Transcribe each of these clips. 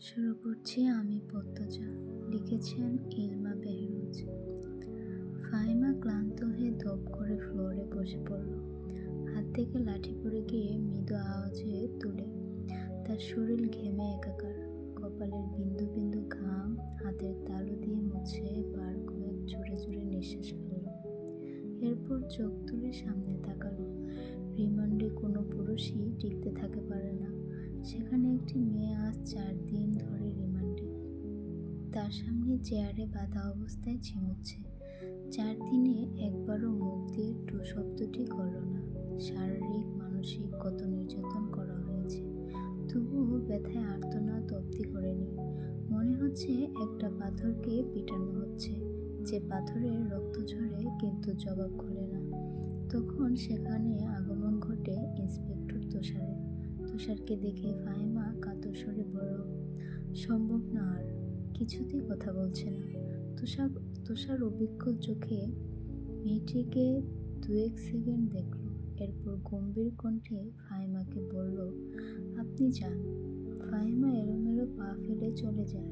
শুরু করছি আমি পদ্মজা। লিখেছেন ইলমা বেহরুজ। ফাহিমা ক্লান্ত হয়ে ধপ করে ফ্লোরে বসে পড়ল। হাত থেকে লাঠি পড়ে গিয়ে মৃদু আওয়াজে তুলে, তার শরীর ঘেমে একাকার। কপালের বিন্দু বিন্দু ঘাম হাতের তালু দিয়ে মুছে বার কয়েক জোরে জোরে নিঃশ্বাস ফেলল। এরপর চোখ তুলে সামনে তাকালো। রিমান্ডে কোনো সেখানে একটি মেয়ে আজ চার দিন ধরে রিমান্ডে। তার সামনে চেয়ারে বাঁধা অবস্থায় ঝিমুচ্ছে। চার দিনে একবারও মুখ দিয়ে টু শব্দটি করল না। শারীরিক, মানসিক কত নির্যাতন করা হয়েছে, তবুও ব্যথায় আর্তনাদ অব্দি করেনি। মনে হচ্ছে একটা পাথরকে পিটানো হচ্ছে। যে পাথরের রক্ত ঝরে কিন্তু জবাব খোলে না। তখন সেখানে আগমন ঘটে ইন্সপেক্টর তুষারের। তুষারকে দেখে ফাহিমা কাতর সরে বলল, সম্ভব না আর, কিছুতেই কথা বলছে না। তুষার তুষার অভিজ্ঞ চোখে মেয়েটিকে দু এক সেকেন্ড দেখল, এরপর গম্ভীর কণ্ঠে ফাহিমাকে বলল, আপনি যান। ফাহিমা এলোমেলো পা ফেলে চলে যায়।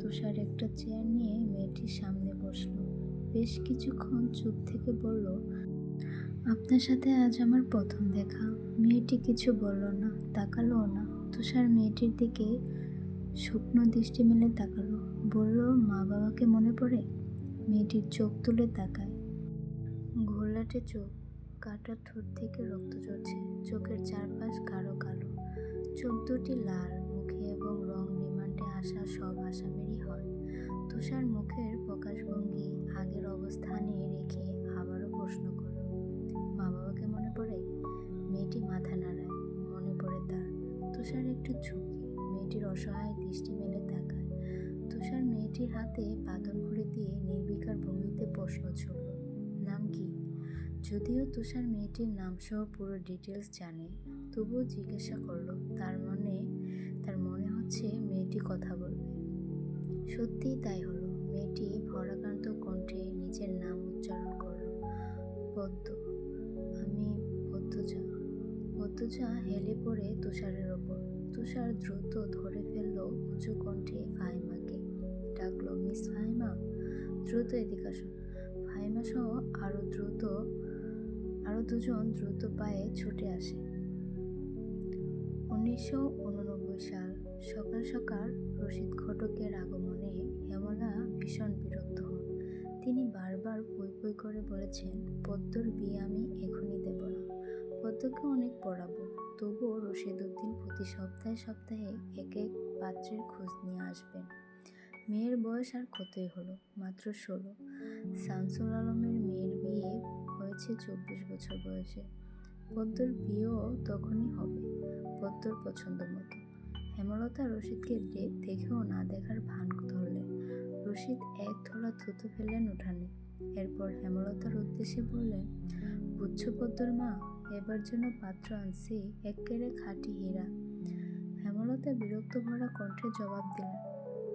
তুষার একটা চেয়ার নিয়ে মেয়েটির সামনে বসল। বেশ কিছুক্ষণ চুপ থেকে বলল আপনার সাথে আজ আমার প্রথম দেখা। মেয়েটি কিছু বলল না, তাকালো না। তুষার মেয়েটির দিকে শুকনো দৃষ্টি মেলে তাকালো। বলল, মা বাবাকে মনে পড়ে? মেয়েটির চোখ তুলে তাকায়। ঘোলাটে চোখ, কাটা ঠোঁট থেকে রক্ত ঝরছে। চোখের চারপাশ গাঢ় কালো। চোখ দুটি লাল, মুখে এবং রং রিমান্ডে আসা সব আসামেরই হয়। তুষার মুখের প্রকাশভঙ্গি আগের অবস্থানে রেখে আবারও প্রশ্ন মা বাবাকে মনে পড়ে? মেয়েটি মাথা নাড়ায়, মনে পড়ে তার। তুষার একটু ঝুঁকি, মেয়েটির অসহায় দৃষ্টি মেলে তাকায়। তুষার মেয়েটির হাতে বাঁধন খুলে দিয়ে নির্বিকার ভঙ্গিতে প্রশ্ন ছুড়ল, নাম কি? যদিও তুষার মেয়েটির নাম সহ পুরো ডিটেলস জানে, তবুও জিজ্ঞাসা করল, তার মনে তার মনে হচ্ছে মেয়েটি কথা বলবে। সত্যিই তাই হলো, মেয়েটি ভরাক্রান্ত কণ্ঠে নিজের নাম উচ্চারণ করল, পদ্ম। পদ্মজা পদ্মজা হেলে পড়ে তুষারের ওপর। তুষার দ্রুত ধরে ফেলল উঁচু কণ্ঠে ফাহিমাকে। ডাকলো, মিস ফাহিমা? দ্রুত এদিকে আসুন ফাহিমা সহ আরও দ্রুত আরও দুজন দ্রুত পায়ে ছুটে আসে। উনিশশো উননব্বই সাল, সকাল সকাল রশিদ ঘটকের আগমনে হেমলা ভীষণ বিরক্ত হন। তিনি বারবার পই পই করে বলেছেন, পদ্মর বিয়ে আমি এখনই দেব পদ্মকে অনেক পড়াবো। তবুও রশিদ উদ্দিন প্রতি সপ্তাহে সপ্তাহে এক এক পাত্রের খোঁজ নিয়ে আসবেন। মেয়ের বয়স আর কতই হলো? মাত্র ষোলো। শামসুল আলমের মেয়ের বিয়ে হয়েছে চব্বিশ বছর বয়সে। পদ্মর বিয়েও তখনই হবে, পদ্মর পছন্দ মতো। হেমলতা রশিদকে দেখেও না দেখার ভান ধরলেন। রশিদ এক থলা থুতু ফেললেন উঠানে। এরপর হেমলতার উদ্দেশ্যে বললেন, বুঝছ পদ্মর মা এবার যেন পাত্র আনছি একেরে খাঁটি হীরা। হেমলতা বিরক্ত ভরা কণ্ঠে জবাব দিলেন,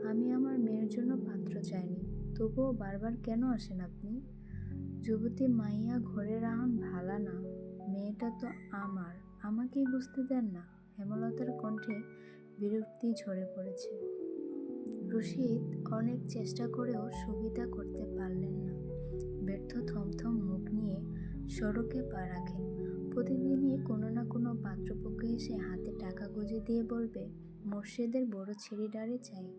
আমি আমার মেয়ের জন্য পাত্র চাইনি, তবুও বারবার কেন আসেন আপনি? যুবতী মাইয়া ঘরে রাহন ভালা না, মেয়েটা তো আমার, আমাকেই বুঝতে দেন না। হেমলতার কণ্ঠে বিরক্তি ঝরে পড়েছে। রশিদ অনেক চেষ্টা করেও সুবিধা করতে পারলেন না। ব্যর্থ থমথম মুখ নিয়ে সড়কে পা রাখেন। প্রতিদিনই কোনো না কোনো পাত্রপক্ষ এসে হাতে টাকা গুঁজে দিয়ে বলবে মসজিদের বড় ছেড়িডারে চাই।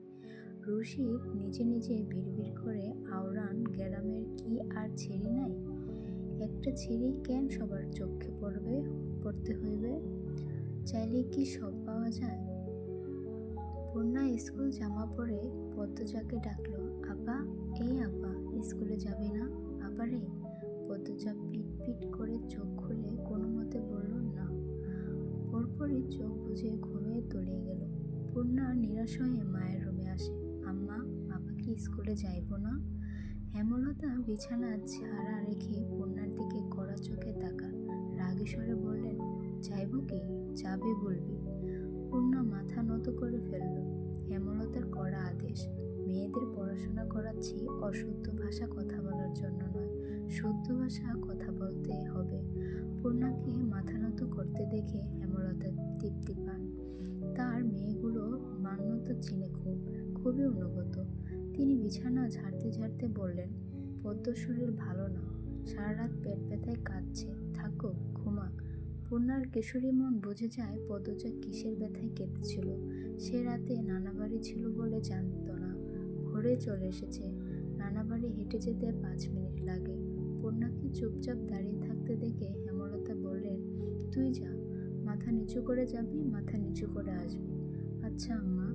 রশিদ নিজে নিজে বিড়বিড় করে, আওরান, গ্রামের কি আর ছেড়ি নাই? একটা ছেড়ি কেন সবার চোখে পড়বে, পড়তে হইবে? চাইলে কি সব পাওয়া যায়? পূর্ণা স্কুল জামা পরে পদ্মজাকে ডাকলো, আপা, এই আপা, স্কুলে যাবে না? চোখ বুঝে ঘুমিয়ে তলিয়ে গেল। পূর্ণা নিরাশ হয়ে মায়ের রুমে আসে। আম্মা, আপা কি স্কুলে যাইব না? হেমলতা বিছানা ছাড়া রেখে পূর্ণার দিকে কড়া চোখে তাকান রাগেশ্বরে বললেন, যাইব কি? যাবে বলবি? পূর্ণা মাথা নত করে ফেলল। হেমলতার কড়া আদেশ, মেয়েদের পড়াশোনা করাচ্ছি অশুদ্ধ ভাষা কথা বলার জন্য নয়, শুদ্ধ ভাষা কথা বলতে হবে। পূর্ণাকে মাথা নত করতে দেখে হেমলতা তৃপ্তি পান। তার মেয়েগুলো মান্যতা চিনে খুব, খুবই অনুগত। তিনি বিছানা ঝাড়তে ঝাড়তে বললেন, পদ্ম শরীর ভালো না। সারা রাত পেট ব্যথায় কাঁদছে। থাকুক ঘুমাক পূর্ণার কিশোরী মন বুঝে যায় পদ্মজা কিসের ব্যথায় কেঁদেছিল। সে রাতে নানা বাড়ি ছিল বলে জানতো না। ভোরে চলে এসেছে। নানা বাড়ি হেঁটে যেতে পাঁচ মিনিট লাগে। পূর্ণাকে চুপচাপ দাঁড়িয়ে থাকতে দেখে তুই যা। মাথা নিচু করে যাবি, মাথা নিচু করে আসবি। আচ্ছা আম্মা।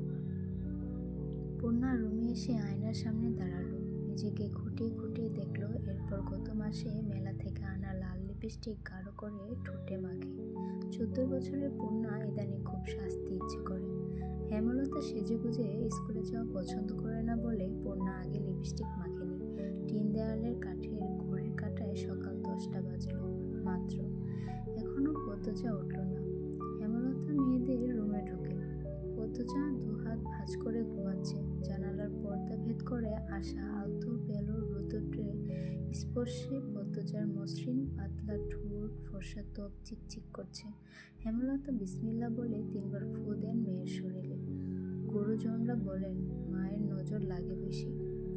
পূর্ণা রুমে এসে আয়নার সামনে দাঁড়াল। নিজেকে খুঁটিয়ে খুঁটিয়ে দেখল। এরপর গত মাসে মেলা থেকে আনা লাল লিপস্টিক গাঢ় করে ঠোঁটে মাখে। চোদ্দ বছরের পূর্ণা ইদানিং খুব শাস্তি ইচ্ছে করে। হেমলতা সেজে গুজে স্কুলে যাওয়া পছন্দ করে না বলে পূর্ণা আগে লিপস্টিক মাখেনি। টিন দেওয়ালের কাঠের ঘড়ির কাঁটায় সকাল দশটা বাজলো, মাত্র এখনও পদ্মজা উঠল না। হেমলতা মেয়েদের রুমে ঢুকে। পদ্মজা দুহাত ভাঁজ করে ঘুমাচ্ছে। জানালার পর্দা ভেদ করে আসা আলতো বেলো রোদে স্পর্শে পদ্মজার মসৃণ পাতলা ঠোঁট, ফর্সা ত্বক চিকচিক করছে। হেমলতা বিসমিল্লা বলে তিনবার ফু দেন মেয়ের শরীরে। গুরুজনরা বলেন, মায়ের নজর লাগে বেশি।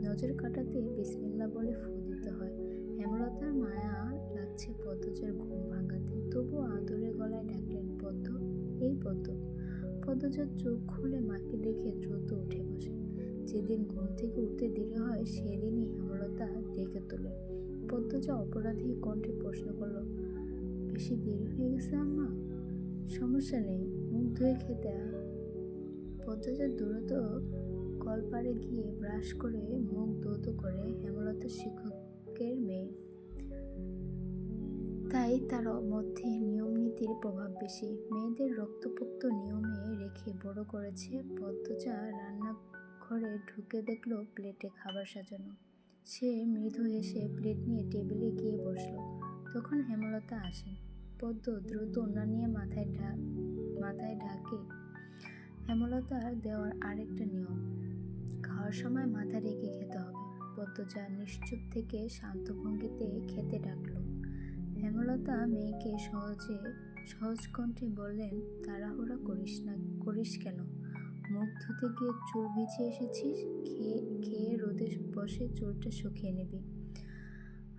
নজর কাটাতে বিসমিল্লা বলে ফু দিতে হয়। হেমলতার মায়া লাগছে পদ্মজার ঘুম ভাঙাতে। তবুও আদরে গলায় ডাকলেন, পদ্ম, এই পদ্ম। পদ্মজার চোখ খুলে মাকে দেখে দ্রুত উঠে বসে। যেদিন ঘুম থেকে উঠতে দেরি হয়, সেদিনই হেমলতা ডেকে তোলে পদ্মজা অপরাধী কণ্ঠে প্রশ্ন করল, বেশি দেরি হয়ে গেছে আম্মা? সমস্যা নেই, মুখ ধুয়ে খেতে পদ্মজা দ্রুত কলপারে গিয়ে ব্রাশ করে মুখ ধৌত করে হেমলতা শিক্ষকের মেয়ে তাই তার মধ্যে নিয়ম নীতির প্রভাব বেশি। মেয়েদের রক্তপোক্ত নিয়মে রেখে বড় করেছে পদ্মজা রান্নাঘরে ঢুকে দেখল প্লেটে খাবার সাজানো। সে মৃদু এসে প্লেট নিয়ে টেবিলে গিয়ে বসল। তখন হেমলতা আসেন। পদ্ম দ্রুত ওনা নিয়ে মাথায় ঢা, মাথায় ঢাকে। হেমলতার দেওয়ার আরেকটা নিয়ম, খাওয়ার সময় মাথা রেখে খেতে হবে। পদ্মজা নিশ্চুপ থেকে শান্ত ভঙ্গিতে খেতে ডাকলো। হেমলতা মেয়েকে সহজে, সহজ কণ্ঠে বললেন, তাড়াহুড়া করিস না, করিস কেন? মুখ ধুতে গিয়ে চুল ভিজিয়ে এসেছিস? খেয়ে খেয়ে রোদে বসে চুলটা শুকিয়ে নিবি।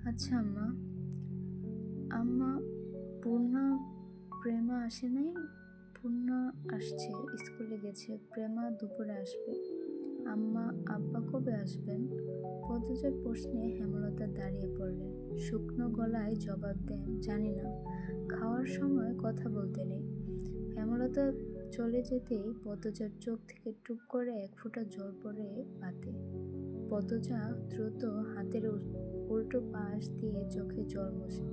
আচ্ছা আম্মা। আম্মা, পূর্ণা, প্রেমা আসে নাই? পূর্ণা আসছে, স্কুলে গেছে। প্রেমা দুপুরে আসবে। আম্মা, আব্বা কবে আসবেন? পদ্মজার প্রশ্নে হেমলতা দাঁড়িয়ে পড়লেন শুকনো গলায় জবাব দেন, জানি না। খাওয়ার সময় কথা বলতে নেই। হেমলতা চলে যেতেই পদ্মজার চোখ থেকে টুপ করে এক ফোঁটা জল পড়ে পাতে পদ্মজা দ্রুত হাতের উল্টো পাশ দিয়ে চোখে জল মোছে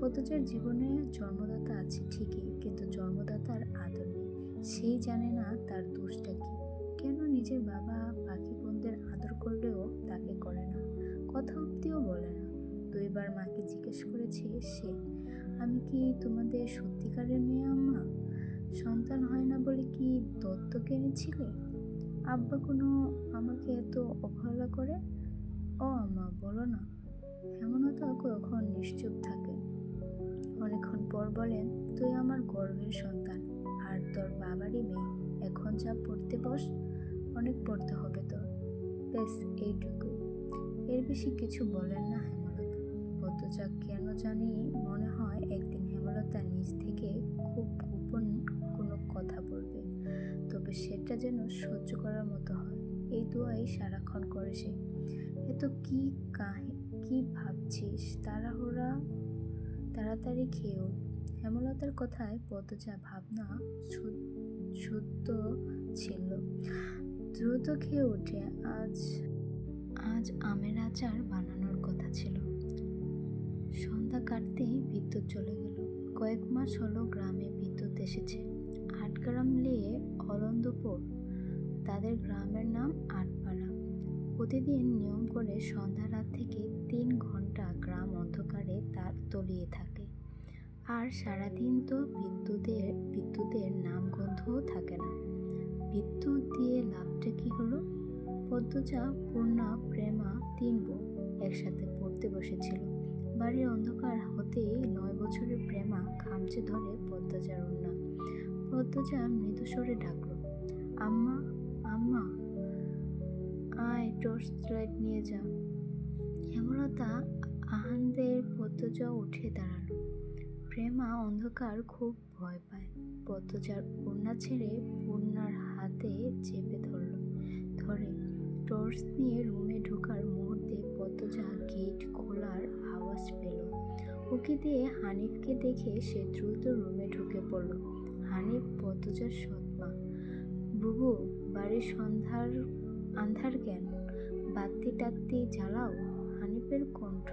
পদ্মজার জীবনে জন্মদাতা আছে ঠিকই, কিন্তু জন্মদাতার আদর নেই। সেই জানে না তার দোষটা কি। কেন নিজের বাবা তাকে করে না। কথা অব্দিও বলে না। দুইবার মাকে জিজ্ঞেস করেছে, সে, আমি কি তোমাদের সত্যিকারের মেয়ে আম্মা? সন্তান হয় না বলে কি দত্তক এনেছিলে? আব্বা কোনো আমাকে এত অবহেলা করে? ও আম্মা, বলো না। হেমনতা কখন নিশ্চুপ থাকে? অনেকক্ষণ পর বলেন, তুই আমার গর্বের সন্তান। আর তোর বাবারই মেয়ে। এখন যা পড়তে বস, অনেক পড়তে হবে। বেশ এইটুকু। এর বেশি কিছু বলেন না হেমলতা। পদ্মজা কেন জানি মনে হয় একদিন হেমলতা নিজ থেকে খুব গোপন কোনো কথা বলবে। তবে সেটা যেন সহ্য করার মতো হয়। এই দোয়াই সারাক্ষণ করে সে। এত কি কাহি, কি ভাবছিস? তাড়াহুড়া, তাড়াতাড়ি খেয়েও হেমলতার কথায় পদ্মজা ভাবনা শুদ্ধ ছিল। দ্রুত খেয়ে উঠে আজ আজ আমের আচার বানানোর কথা ছিল। সন্ধ্যা কাটতেই বিদ্যুৎ চলে গেল। কয়েক মাস হলো গ্রামে বিদ্যুৎ এসেছে। আট গ্রাম নিয়ে অলন্দপুর তাদের গ্রামের নাম আটপাড়া। প্রতিদিন নিয়ম করে সন্ধ্যা রাত থেকে তিন ঘণ্টা গ্রাম অন্ধকারে তার তলিয়ে থাকে। আর সারাদিন তো বিদ্যুতের বিদ্যুতের নামগন্ধও থাকে না। বিদ্যুৎ দিয়ে লাভটা কি হলো? পদ্মজা, পূর্ণা, প্রেমা তিন বোন একসাথে পড়তে বসেছিল। বাড়ির অন্ধকার হতেই নয় বছরের প্রেমা খামচে ধরে পদ্মজার ওড়না। পদ্মজা মৃদুস্বরে ডাকল, আম্মা আম্মা, আয় টর্চ লাইট নিয়ে যা। হেমলতা আহানদের পদ্মজা উঠে দাঁড়াল। প্রেমা অন্ধকার খুব ভয় পায়। পদ্মজার ওড়না ছেড়ে পূর্ণার হাতে চেপে ধরল। ধরে টর্চ নিয়ে রুমে ঢোকার মুহূর্তে পদ্মজা গেট খোলার আওয়াজ পেল। উকি দিয়ে হানিফকে দেখে সে দ্রুত রুমে ঢুকে পড়ল। হানিফ পদ্মজার সৎমা বুবু, বাড়ির সন্ধ্যার আন্ধার কেন? বাতি টাত্তি জ্বালাও, হানিফের কণ্ঠ।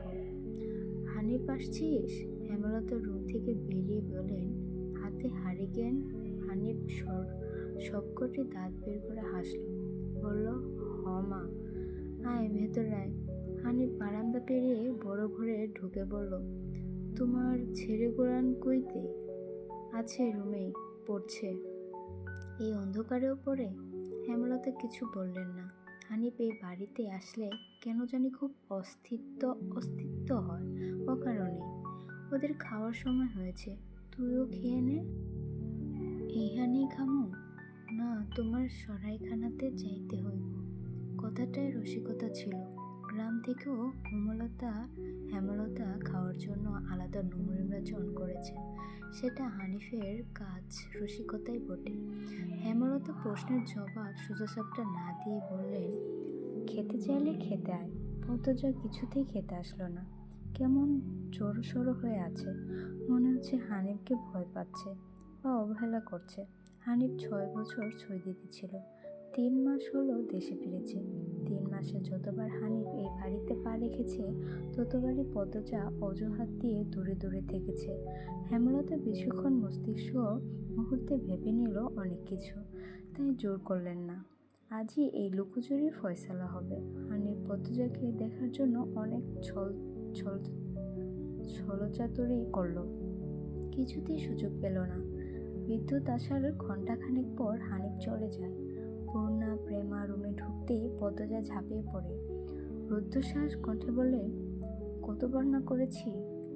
হানিফ, আসছিস? হেমলতা রুম থেকে বেরিয়ে বলেন হাতে হারিকেন? হানিফ সর সবকটি দাঁত বের করে হাসল। বলল, হ মা। আয়, ভেতর আয়। হানিফ বারান্দা পেরিয়ে বড় ঘরে ঢুকে বলল, তোমার ছেড়ে গোড়ান কইতে আছে রুমেই, পড়ছে। এই অন্ধকারেও পড়ে? হেমলতা কিছু বললেন না। হানিফ এই বাড়িতে আসলে কেন জানি খুব অস্তিত্ব অস্তিত্ব হয়, অকারণে। ওদের খাওয়ার সময় হয়েছে, তুইও খেয়ে নে। এই হানি খামো না, তোমার সরাইখানাতে যাইতে হইব। কথাটায় রসিকতা ছিল। গ্রাম থেকেও হেমলতা হেমলতা খাওয়ার জন্য আলাদা নির্বাচন করেছেন সেটা হানিফের কাজ রসিকতাই বটে। হেমলতা প্রশ্নের জবাব সোজাসাপটা না দিয়ে বললেন, খেতে চাইলে খেতে আয় পদ্মজা কিছুতেই খেতে আসলো না। কেমন জড়ো সড়ো হয়ে আছে। মনে হচ্ছে হানিফকে ভয় পাচ্ছে বা অবহেলা করছে। হানিফ ছয় বছর ছয় দিতেছিল তিন মাস হলো দেশে ফিরেছে। তিন মাসে যতবার হানিফ এই বাড়িতে পা রেখেছে, ততবারই পদ্মজা অজুহাত দিয়ে দূরে দূরে থেকেছে। হেমলতা বেশিক্ষণ মস্তিষ্ক মুহূর্তে ভেবে নিল অনেক কিছু, তাই জোর করলেন না। আজই এই লুকোচুরির ফয়সালা হবে। হানিফ পদ্মজাকে দেখার জন্য অনেক ছল ছল, ছলচাতুরি করল। কিছুতেই সুযোগ পেল না। বিদ্যুৎ আসার ঘণ্টাখানেক পর হানিফ চলে যায়। পূর্ণা, প্রেমা রুমে ঢুকতেই পদ্মজা ঝাঁপিয়ে পড়ে। রুদ্ধশ্বাস কণ্ঠে বলে, কতবার না করেছি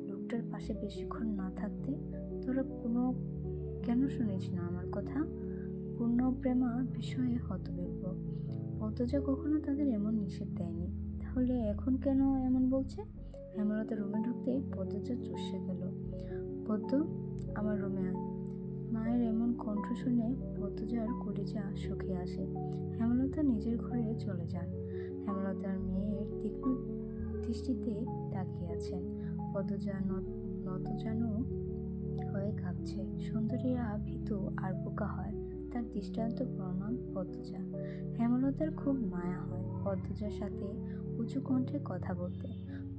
লোকটার পাশে বেশিক্ষণ না থাকতে? তোরা কোনো, কেন শুনিস না আমার কথা? পূর্ণ প্রেমা বিষয়ে হতবিব্ব। পদ্মজা কখনো তাদের এমন নিষেধ দেয়নি। তাহলে এখন কেন এমন বলছে? হেমলতা রুমে ঢুকতেই পদ্মজা চষে গেল। পদ্ম, আমার রুমে আয়। মায়ের এমন কণ্ঠ শুনে পদ্মজার কলিজা সুখে আসে। হেমলতা নিজের ঘরে চলে যান। হেমলতার মেয়ের তীক্ষ্ণ দৃষ্টিতে তাকিয়ে আছেন। পদ্মজা নতজানু হয়ে কাঁপছে। সুন্দরীরা ভীতু আর বোকা হয়, তার দৃষ্টান্ত প্রণাম পদ্মজা হেমলতার খুব মায়া হয় পদ্মজার সাথে উঁচু কণ্ঠে কথা বলতে।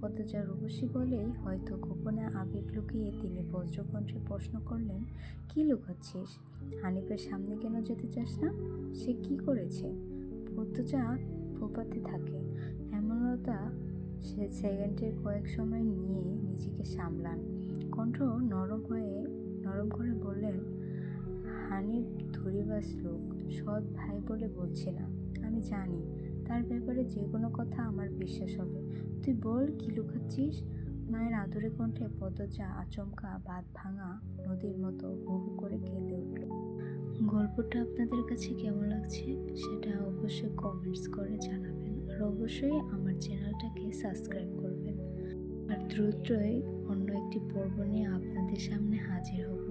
পদ্মজা রূপসী বলেই হয়তো গোপনে আবেগ লুকিয়ে তিনি বজ্রকণ্ঠে প্রশ্ন করলেন, কি লুকাচ্ছিস? হানিফের সামনে কেন যেতে চাস না? সে কি করেছে? পদ্মজা ফোপাতে থাকে। হেমলতা সে সেকেন্ডের কয়েক সময় নিয়ে নিজেকে সামলান। কণ্ঠ নরম হয়ে, নরম করে বললেন, হানিফ ধরিবাস লোক, সৎ ভাই বলে বলছে না। আমি জানি, তার ব্যাপারে যে কোনো কথা আমার বিশ্বাস হবে। তুই বল, কি লুকাচ্ছিস? মায়ের আদরে কণ্ঠে পদজা আচমকা বাদ ভাঙা, নদীর মতো বহু করে কেঁদে উঠল। গল্পটা আপনাদের কাছে কেমন লাগছে সেটা অবশ্যই কমেন্টস করে জানাবেন আর অবশ্যই আমার চ্যানেলটাকে সাবস্ক্রাইব করবেন। আর দ্রুতই অন্য একটি পর্ব নিয়ে আপনাদের সামনে হাজির হব।